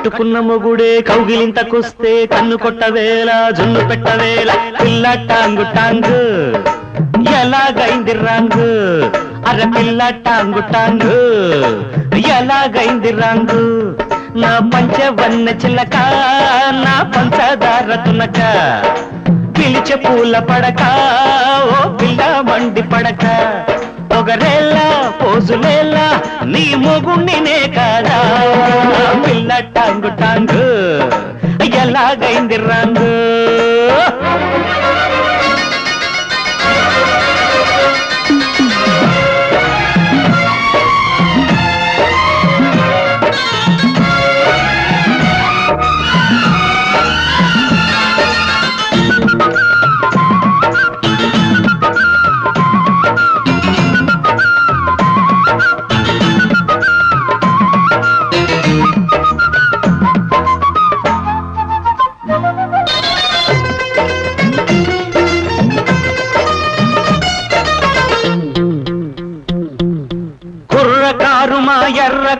కట్టుకున్న మొగుడే కౌగిలింతకొస్తే కన్ను కొట్టవేళ జున్ను పెట్టవేళ పిల్ల టాంగు టాంగు ఎలాగైంది రాంగు? అర పిల్ల టాంగు టాంగు ఎలాగైంది రాంగు? నా పంచవన్న చిల్లక నా పంచదార తునక. పిలిచే పూల పడక ఓ పిల్ల మండి పడక. పొగరేలా పోజులేలా నీ మొగుణ్ణినే కాదా? పిల్ల టాంగు టాంగు ఎలాగైంది రాంగు?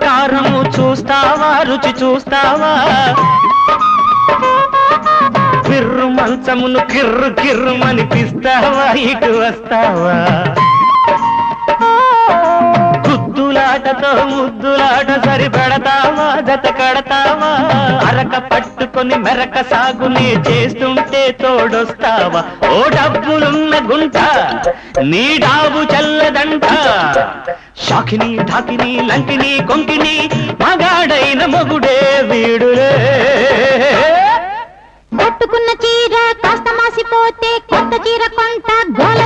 కారము చూస్తావా రుచి చూస్తావా? కిర్రు మంచమును కిర్రు కిర్రు అనిపిస్తావా ఇటు వస్తావా? గుద్దులాటతో ముద్దులాట సరిపడతావా జత కడతావా అరక పట్టుకొని మెరక సాగుని చేస్తుంటే తోడొస్తావా? ఓ డబ్బులున్న గుంట నీ డాబు చల్లదంట. షాకిని ఢాకిని లంకిని కొంకిని మగాడైన మొగుడే వీడులే. కట్టుకున్న చీర కాస్త మాసిపోతే కొత్త చీర కొంట గోల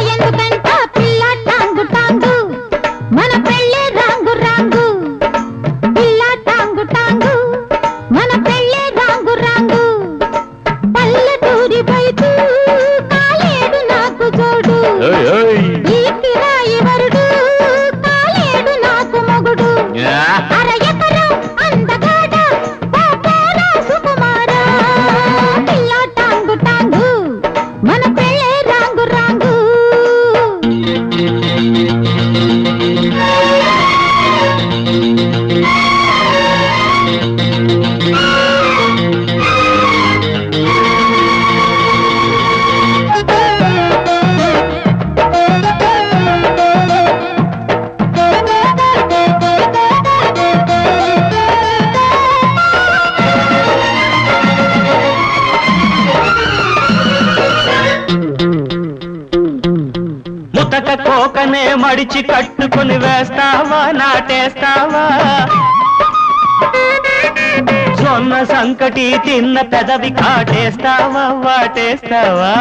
మడిచి కట్టుకొని వేస్తావా నాటేస్తావా? జొన్న సంకటి తిన్న పెదవి కాటేస్తావా వాటేస్తావా?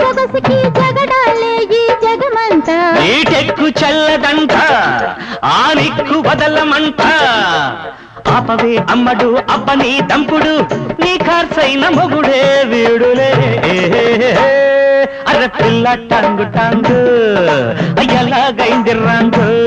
సొగసుకి జగడాలే ఈ జగమంతా. నీటెక్కు చల్లదంట ఆ నిక్కు వదలమంట. ఆపవే అమ్మడు అబ్బని దంపుడు. నీ ఖర్చైన మొగుడే వీడులే. అర పిల్ల టంగు టంగు ఎలాగైంది రంగు.